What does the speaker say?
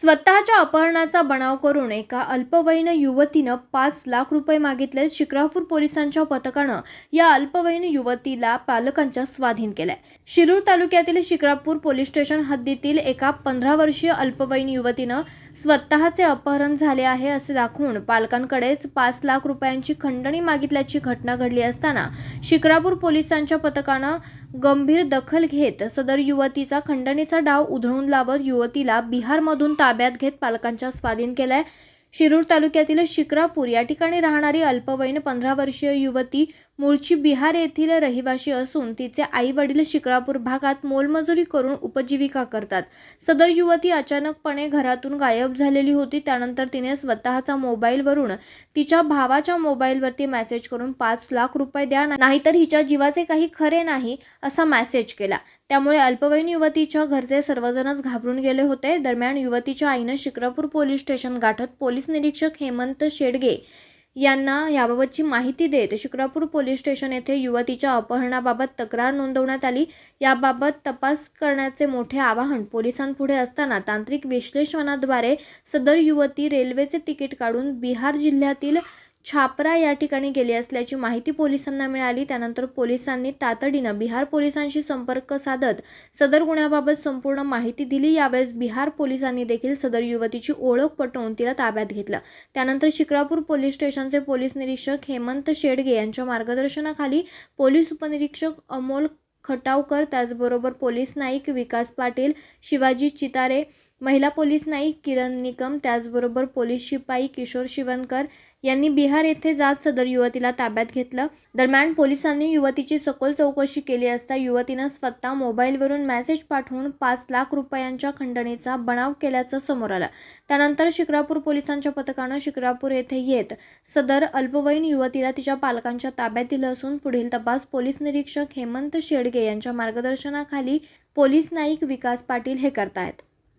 स्वतःच्या अपहरणाचा बनाव करून एका अल्पवयीन युवतीनं पाच लाख रुपये मागितले शिक्रापूर पोलिसांच्या पथकानं. या अल्पवयीन युवतीला पालकांच्या स्वाधीन केलंय. शिरूर तालुक्यातील शिक्रापूर पोलीस स्टेशन हद्दीतील एका पंधरा वर्षीय अल्पवयीन युवतीनं स्वतःचे अपहरण झाले आहे असे दाखवून पालकांकडेच पाच लाख रुपयांची खंडणी मागितल्याची घटना घडली असताना शिक्रापूर पोलिसांच्या पथकानं गंभीर दखल घेत सदर युवतीचा खंडणीचा डाव उधळून लावत युवतीला बिहारमधून ताब्यात ताब्यात घेत पालकांच्या स्वाधीन केलाय. शिरूर तालुक्यातील शिक्रापूर या ठिकाणी राहणारी अल्पवयीन पंधरा वर्षीय युवती मूळची बिहार येथील रहिवाशी असून तिचे आई वडील शिक्रापूर भागात मोलमजुरी करून उपजीविका करतात. सदर युवती अचानकपणे घरातून गायब झालेली होती. त्यानंतर तिने स्वतःचा मोबाईलवरून तिच्या भावाच्या मोबाईलवरती मेसेज करून पाच लाख रुपये द्या नाहीतर हिच्या जीवाचे काही खरे नाही असा मेसेज केला. त्यामुळे अल्पवयीन युवतीच्या घरचे सर्वजणच घाबरून गेले होते. दरम्यान युवतीच्या आईनं शिक्रापूर पोलीस स्टेशन गाठत पोलीस निरीक्षक हेमंत शेडगे यांना याबाबतची माहिती देत शिक्रापूर पोलीस स्टेशन येथे युवतीच्या अपहरणाबाबत तक्रार नोंदवण्यात आली. याबाबत तपास करण्याचे मोठे आवाहन पोलिसांपुढे असताना तांत्रिक विश्लेषणाद्वारे सदर युवती रेल्वेचे तिकीट काढून बिहार जिल्ह्यातील छापरा या ठिकाणी गेली असल्याची माहिती पोलिसांना मिळाली. त्यानंतर पोलिसांनी तातडीनं बिहार पोलिसांशी संपर्क साधत सदर गुन्ह्याबाबत संपूर्ण माहिती दिली. यावेळेस बिहार पोलिसांनी देखील सदर युवतीची ओळख पटवून तिला ताब्यात घेतलं. त्यानंतर शिक्रापूर पोलीस स्टेशनचे पोलीस निरीक्षक हेमंत शेडगे यांच्या मार्गदर्शनाखाली पोलीस उपनिरीक्षक अमोल खटावकर त्याचबरोबर पोलीस नाईक विकास पाटील शिवाजी चितारे महिला पोलीस नाईक किरण निकम त्याचबरोबर पोलीस शिपाई किशोर शिवनकर यांनी बिहार येथे जात सदर युवतीला ताब्यात घेतलं. दरम्यान पोलिसांनी युवतीची सखोल चौकशी केली असता युवतीनं स्वतः मोबाईलवरून मेसेज पाठवून पाच लाख रुपयांच्या खंडणीचा बनाव केल्याचं समोर आलं. त्यानंतर शिक्रापूर पोलिसांच्या पथकानं शिक्रापूर येथे येत सदर अल्पवयीन युवतीला तिच्या पालकांच्या ताब्यात दिलं असून पुढील तपास पोलीस निरीक्षक हेमंत शेडगे यांच्या मार्गदर्शनाखाली पोलीस नाईक विकास पाटील हे करतायत.